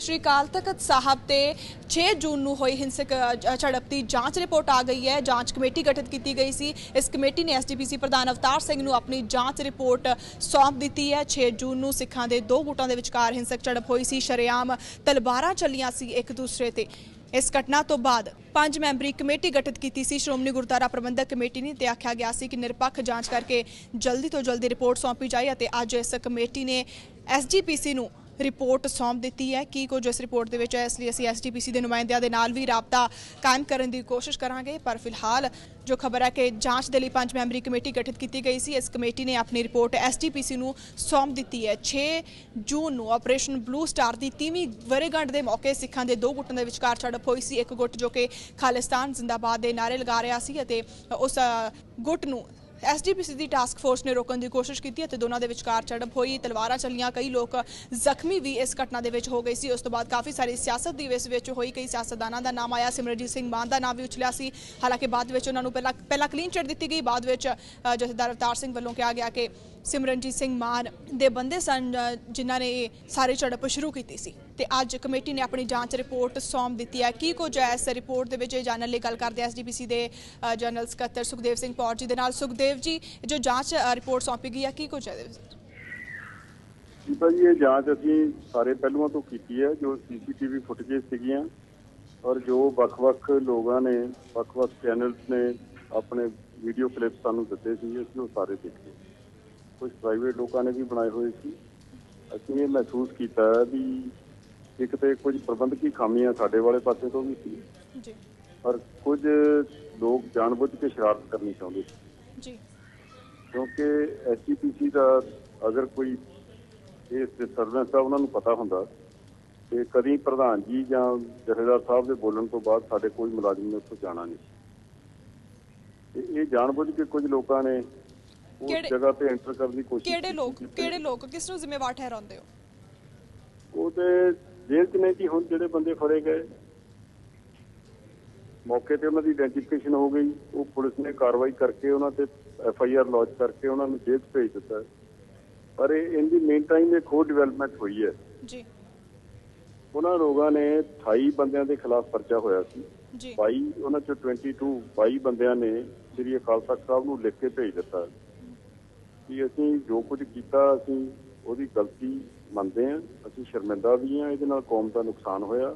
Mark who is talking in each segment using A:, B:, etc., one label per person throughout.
A: ਸ਼੍ਰੀ ਅਕਾਲ ਤਖਤ ਸਾਹਿਬ ਤੇ 6 ਜੂਨ ਨੂੰ ਹੋਈ ਹਿੰਸਕ ਝੜਪ ਦੀ ਜਾਂਚ ਰਿਪੋਰਟ ਆ ਗਈ ਹੈ। ਜਾਂਚ ਕਮੇਟੀ ਗਠਿਤ ਕੀਤੀ ਗਈ ਸੀ। ਇਸ ਕਮੇਟੀ ਨੇ ਐਸਡੀਪੀਸੀ ਪ੍ਰਧਾਨ ਅਵਤਾਰ ਸਿੰਘ ਨੂੰ ਆਪਣੀ ਜਾਂਚ ਰਿਪੋਰਟ ਸੌਂਪ ਦਿੱਤੀ ਹੈ। 6 ਜੂਨ ਨੂੰ ਸਿੱਖਾਂ ਦੇ ਦੋ ਗੁੱਟਾਂ ਦੇ ਵਿਚਕਾਰ ਹਿੰਸਕ ਝੜਪ ਹੋਈ ਸੀ। ਸ਼ਰੇਆਮ ਤਲਵਾਰਾਂ ਚੱਲੀਆਂ ਸੀ ਇੱਕ ਦੂਸਰੇ ਤੇ। ਇਸ ਘਟਨਾ ਤੋਂ ਬਾਅਦ ਪੰਜ ਮੈਂਬਰੀ ਕਮੇਟੀ ਗਠਿਤ ਕੀਤੀ ਸੀ। ਸ਼੍ਰੋਮਣੀ ਗੁਰਦੁਆਰਾ ਪ੍ਰਬੰਧਕ ਕਮੇਟੀ ਨੇ ਤੇ ਆਖਿਆ ਗਿਆ ਸੀ ਕਿ ਨਿਰਪੱਖ ਜਾਂਚ ਕਰਕੇ ਜਲਦੀ ਤੋਂ ਜਲਦੀ ਰਿਪੋਰਟ ਸੌਂਪੀ ਜਾਏ ਅਤੇ ਅੱਜ ਇਸ ਕਮੇਟੀ ਨੇ ਐਸਜੀਪੀਸੀ ਨੂੰ ਰਿਪੋਰਟ ਸੌਂਪ ਦਿੱਤੀ ਹੈ ਕੀ ਕੁਝ ਇਸ ਰਿਪੋਰਟ ਦੇ ਵਿੱਚ ਹੈ ਇਸ ਲਈ ਅਸੀਂ ਐਸਜੀਪੀਸੀ ਦੇ ਨੁਮਾਇੰਦਿਆਂ ਦੇ ਨਾਲ ਵੀ ਰਾਬਤਾ ਕਾਇਮ ਕਰਨ ਦੀ ਕੋਸ਼ਿਸ਼ ਕਰਾਂਗੇ। ਪਰ ਫਿਲਹਾਲ ਜੋ ਖਬਰ ਹੈ ਕਿ ਜਾਂਚ ਦੇ ਲਈ ਪੰਜ ਮੈਂਬਰੀ ਕਮੇਟੀ ਗਠਿਤ ਕੀਤੀ ਗਈ ਸੀ, ਇਸ ਕਮੇਟੀ ਨੇ ਆਪਣੀ ਰਿਪੋਰਟ ਐਸਜੀਪੀਸੀ ਨੂੰ ਸੌਂਪ ਦਿੱਤੀ ਹੈ। 6 ਜੂਨ ਨੂੰ ਆਪਰੇਸ਼ਨ ਬਲੂ ਸਟਾਰ ਦੀ ਤੀਵੀਂ ਵਰੇਗੰਢ ਦੇ ਮੌਕੇ ਸਿੱਖਾਂ ਦੇ ਦੋ ਗੁੱਟਾਂ ਦੇ ਵਿਚਕਾਰ ਝੜਪ ਹੋਈ ਸੀ। ਇੱਕ ਗੁੱਟ ਜੋ ਕਿ ਖਾਲਿਸਤਾਨ ਜ਼ਿੰਦਾਬਾਦ ਦੇ ਨਾਰੇ ਲਗਾ ਰਿਹਾ ਸੀ ਅਤੇ ਉਸ ਗੁੱਟ ਨੂੰ ਐਸਡੀਪੀਸੀ ਦੀ ਟਾਸਕ ਫੋਰਸ ਨੇ ਰੋਕਣ ਦੀ ਕੋਸ਼ਿਸ਼ ਕੀਤੀ ਅਤੇ ਦੋਨਾਂ ਦੇ ਵਿਚਕਾਰ ਝੜਪ ਹੋਈ। ਤਲਵਾਰਾਂ ਚੱਲੀਆਂ, ਕਈ ਲੋਕ ਜ਼ਖਮੀ ਵੀ ਇਸ ਘਟਨਾ ਦੇ ਵਿੱਚ ਹੋ ਗਏ ਸੀ। ਉਸ ਤੋਂ ਬਾਅਦ ਕਾਫੀ ਸਾਰੀ ਸਿਆਸਤ ਦੀ ਇਸ ਵਿੱਚ ਹੋਈ। ਕਈ ਸਿਆਸਤਦਾਨਾਂ ਦਾ ਨਾਮ ਆਇਆ ਸਿਮਰਜੀਤ ਸਿੰਘ ਮਾਨ ਦਾ ਨਾਮ ਵੀ ਉਛਲਿਆ ਸੀ। ਹਾਲਾਂਕਿ ਬਾਅਦ ਵਿੱਚ ਉਹਨਾਂ ਨੂੰ ਪਹਿਲਾਂ ਪਹਿਲਾਂ ਕਲੀਨ ਚਿੱਟ ਦਿੱਤੀ ਗਈ। ਬਾਅਦ ਵਿੱਚ ਜਥੇਦਾਰ ਅਵਤਾਰ ਸਿੰਘ ਵੱਲੋਂ ਕਿਹਾ ਗਿਆ ਕਿ ਸਿਮਰਨਜੀਤ ਸਿੰਘ ਮਾਨ ਦੇ ਬੰਦੇ ਸਨ ਜਿਨ੍ਹਾਂ ਨੇ ਇਹ ਸਾਰੇ ਝੜਪ ਸ਼ੁਰੂ ਕੀਤੀ ਸੀ। ਤੇ ਅੱਜ ਕਮੇਟੀ ਨੇ ਆਪਣੀ ਜਾਂਚ ਰਿਪੋਰਟ ਸੌਂਪ ਦਿੱਤੀ ਹੈ। ਕੀ ਕੁਝ ਹੈ ਇਸ ਰਿਪੋਰਟ ਦੇ ਵਿੱਚ? ਇਹ ਜਾਣਨ ਲਈ ਗੱਲ ਕਰਦੇ ਐਸਡੀਪੀਸੀ ਦੇ ਜਨਰਲ ਸਕੱਤਰ ਸੁਖਦੇਵ ਸਿੰਘ ਪੌਰ ਜੀ ਦੇ ਨਾਲ। ਸੁਖਦੇਵ ਜੀ, ਜੋ ਜਾਂਚ ਰਿਪੋਰਟ ਸੌਂਪੀ ਗਈ ਹੈ, ਕੀ ਕੁਝ ਹੈ ਇਹਦੇ ਵਿੱਚ?
B: ਦੀਪਾ ਇਹ ਜਾਂਚ ਅਸੀਂ ਸਾਰੇ ਪਹਿਲੂਆਂ ਤੋਂ ਕੀਤੀ ਹੈ। ਜੋ ਸੀਸੀਟੀਵੀ ਫੁਟੇਜ ਸੀਗੀਆਂ ਔਰ ਜੋ ਵੱਖ-ਵੱਖ ਲੋਕਾਂ ਨੇ, ਵੱਖ-ਵੱਖ ਚੈਨਲਸ ਨੇ ਆਪਣੇ ਵੀਡੀਓ ਕਲਿੱਪ ਸਾਨੂੰ ਦਿੱਤੇ ਸੀ, ਅਸੀਂ ਉਹ ਸਾਰੇ ਦੇਖੇ। ਕੁਝ ਪ੍ਰਾਈਵੇਟ ਲੋਕਾਂ ਨੇ ਵੀ ਬਣਾਏ ਹੋਏ ਸੀ। ਅਸੀਂ ਇਹ ਮਹਿਸੂਸ ਕੀਤਾ ਵੀ ਇੱਕ ਤੇ ਕੁਝ ਪ੍ਰਬੰਧਕੀ ਖਾਮੀਆਂ ਸਾਡੇ ਵਾਲੇ ਪਾਸੇ ਤੋਂ ਵੀ ਸੀ।
A: ਜੀ।
B: ਪਰ ਕੁਝ ਲੋਕ ਜਾਣਬੁੱਝ ਕੇ ਸ਼ਰਾਰਤ ਕਰਨੀ ਚਾਹੁੰਦੇ ਸੀ।
A: ਜੀ।
B: ਕਿਉਂਕਿ ਐਸਜੀਪੀਸੀ ਦਾ ਅਗਰ ਕੋਈ ਇਹ ਸਰਵੈਂਸ ਦਾ ਉਹਨਾਂ ਨੂੰ ਪਤਾ ਹੁੰਦਾ ਤੇ ਕਦੀ ਪ੍ਰਧਾਨ ਜੀ ਜਾਂ ਜਥੇਦਾਰ ਸਾਹਿਬ ਦੇ ਬੋਲਣ ਤੋਂ ਬਾਅਦ ਸਾਡੇ ਕੋਈ ਮੁਲਾਜ਼ਮ ਨੇ ਉੱਥੋਂ ਜਾਣਾ ਨਹੀਂ। ਤੇ ਇਹ ਜਾਣਬੁੱਝ ਕੇ ਕੁਝ ਲੋਕਾਂ ਨੇ ਉਸ
A: ਕਿਹੜੇ-
B: ਜਗ੍ਹਾ ਤੇ ਐਂਟਰ ਕਰਨ ਦੀ ਕੋਸ਼ਿਸ਼
A: ਕਿਹੜੇ ਲੋਕ। ਕਿਹੜੇ ਲੋਕ ਕਿਸ ਨੂੰ ਜ਼ਿੰਮੇਵਾਰ ਠਹਿਰਾਉਂਦੇ ਹੋ?
B: ਉਹ ਤੇ ਜੇਲ੍ਹ 'ਚ ਹੁਣ ਜਿਹੜੇ ਬੰਦੇ ਫੜੇ ਗਏ। ਮੌਕੇ ਤੇ ਉਹਨਾਂ ਦੀ ਆਇਡੈਂਟੀਫਿਕੇਸ਼ਨ ਹੋ ਗਈ। ਉਹ ਪੁਲਿਸ ਨੇ ਕਾਰਵਾਈ ਕਰਕੇ ਉਹਨਾਂ ਤੇ ਐਫ ਆਈ ਆਰ ਲੌਂਚ ਕਰਕੇ ਉਹਨਾਂ ਨੂੰ ਜੇਲ੍ਹ ਭੇਜ ਦਿੱਤਾ। ਪਰ ਇਹ ਇਹਦੀ ਮੇਨ ਟਾਈਮ ਇੱਕ ਹੋਰ ਡਿਵੈਲਪਮੈਂਟ ਹੋਈ ਹੈ।
A: ਜੀ।
B: ਉਹਨਾਂ ਲੋਕਾਂ ਨੇ 28 ਬੰਦਿਆਂ ਦੇ ਖਿਲਾਫ ਪਰਚਾ ਹੋਇਆ ਸੀ।
A: ਜੀ।
B: 22 ਉਹਨਾਂ ਚੋਂ 22 22 ਬੰਦਿਆਂ ਨੇ ਸ੍ਰੀ ਅਕਾਲ ਤਖਤ ਸਾਹਿਬ ਨੂੰ ਲਿਖ ਕੇ ਭੇਜ ਦਿੱਤਾ। ਕਿ ਅਸੀਂ ਜੋ ਕੁਝ ਕੀਤਾ ਅਸੀਂ ਉਹਦੀ ਗਲਤੀ ਮੰਨਦੇ ਹਾਂ। ਅਸੀਂ ਸ਼ਰਮਿੰਦਾ ਵੀ ਹਾਂ ਇਹਦੇ ਨਾਲ ਕੌਮ ਦਾ ਨੁਕਸਾਨ ਹੋਇਆ।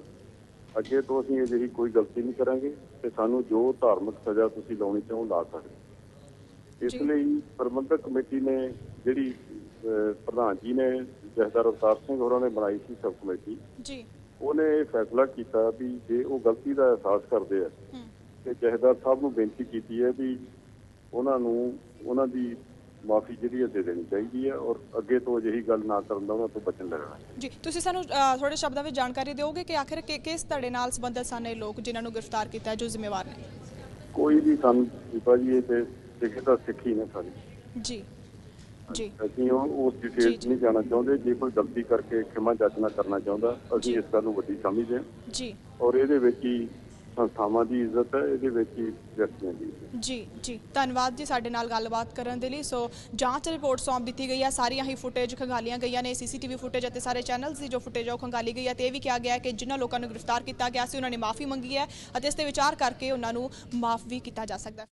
B: ਅੱਗੇ ਤੋਂ ਅਸੀਂ ਅਜਿਹੀ ਕੋਈ ਗਲਤੀ ਨਹੀਂ ਕਰਾਂਗੇ ਤੇ ਸਾਨੂੰ ਜੋ ਧਾਰਮਿਕ ਸਜ਼ਾ ਤੁਸੀਂ ਲਾਉਣੀ ਚਾਹੋ ਲਾ ਸਕਦੇ ਇਸ। ਲਈ ਪ੍ਰਬੰਧਕ ਕਮੇਟੀ ਨੇ ਜਿਹੜੀ ਪ੍ਰਧਾਨ ਜੀ ਨੇ ਜਥੇਦਾਰ ਅਵਤਾਰ ਸਿੰਘ ਹੋਰਾਂ ਨੇ ਬਣਾਈ ਸੀ ਸਬ ਕਮੇਟੀ
A: ਜੀ।
B: ਉਹਨੇ ਇਹ ਫੈਸਲਾ ਕੀਤਾ ਵੀ ਜੇ ਉਹ ਗਲਤੀ ਦਾ ਅਹਿਸਾਸ ਕਰਦੇ ਆ ਤੇ ਜਹੇਦਾਰ ਸਾਹਿਬ ਨੂੰ ਬੇਨਤੀ ਕੀਤੀ ਹੈ ਵੀ ਉਹਨਾਂ ਨੂੰ ਉਹਨਾਂ ਦੀ ਮਾਫੀ ਜਿਹੜੀ ਹੈ ਦੇ ਦੇਣੀ ਚਾਹੀਦੀ ਹੈ ਔਰ ਅੱਗੇ ਤੋਂ ਅਜਿਹੀ ਗੱਲ ਨਾ ਕਰਨ ਦਾ ਉਹਨਾਂ ਤੋਂ ਬਚਣ ਲੱਗਣਾ
A: ਜੀ ਤੁਸੀਂ ਸਾਨੂੰ ਥੋੜੇ ਸ਼ਬਦਾਂ ਵਿੱਚ ਜਾਣਕਾਰੀ ਦਿਓਗੇ ਕਿ ਆਖਿਰ ਕਿ- ਕਿਸ ਧੜੇ ਨਾਲ ਸੰਬੰਧਿਤ ਸਨ ਇਹ ਲੋਕ ਜਿਨ੍ਹਾਂ ਨੂੰ ਗ੍ਰਿਫਤਾਰ ਕੀਤਾ ਜੋ ਜ਼ਿੰਮੇਵਾਰ ਨੇ?
B: ਕੋਈ ਵੀ ਸਾਨੂੰ ਦੀਪਾ ਜੀ ਇਹ ਤੇ ਸਿੱਖ ਤਾਂ ਸਿੱਖੀ ਨੇ ਸਾਰੀ।
A: ਜੀ ਜੀ।
B: ਅਸੀਂ ਉਹ ਉਸ ਡਿਟੇਲ। ਨਹੀਂ ਜਾਣਾ ਚਾਹੁੰਦੇ ਜੇ ਕੋਈ ਗਲਤੀ ਕਰਕੇ ਖਿਮਾ ਜਾਚਨਾ ਕਰਨਾ ਚਾਹੁੰਦਾ। ਅਸੀਂ ਇਸ ਗੱਲ ਨੂੰ ਵੱਡੀ ਸਮਝਦੇ ਹਾਂ।
A: ਜੀ।
B: ਔਰ ਇਹਦੇ ਵਿੱਚ ਹੀ ਸੰਸਥਾਵਾਂ ਦੀ ਇੱਜ਼ਤ ਹੈ, ਇਹਦੇ ਵਿੱਚ ਹੀ ਵਿਅਕਤੀਆਂ ਦੀ
A: ਜੀ ਜੀ। ਧੰਨਵਾਦ ਜੀ ਸਾਡੇ ਨਾਲ ਗੱਲਬਾਤ ਕਰਨ ਦੇ ਲਈ। ਸੋ, ਜਾਂਚ ਰਿਪੋਰਟ ਸੌਂਪ ਦਿੱਤੀ ਗਈ ਹੈ। ਸਾਰੀਆਂ ਹੀ ਫੁਟੇਜ ਖੰਗਾਲੀਆਂ ਗਈਆਂ ਨੇ। ਸੀਸੀਟੀਵੀ ਫੁਟੇਜ ਅਤੇ ਸਾਰੇ ਚੈਨਲਸ ਦੀ ਜੋ ਫੁਟੇਜ ਹੈ ਉਹ ਖੰਗਾਲੀ ਗਈ ਹੈ ਤੇ ਇਹ ਵੀ ਕਿਹਾ ਗਿਆ ਹੈ ਕਿ ਜਿਨ੍ਹਾਂ ਲੋਕਾਂ ਨੂੰ ਗ੍ਰਿਫਤਾਰ ਕੀਤਾ ਗਿਆ ਸੀ, ਉਹਨਾਂ ਨੇ ਮਾਫੀ ਮੰਗੀ ਹੈ ਅਤੇ ਇਸ ਤੇ ਵਿਚਾਰ ਕਰਕੇ ਉਹਨਾਂ ਨੂੰ ਮਾਫ ਵੀ ਕੀਤਾ ਜਾ ਸਕਦਾ ਹੈ।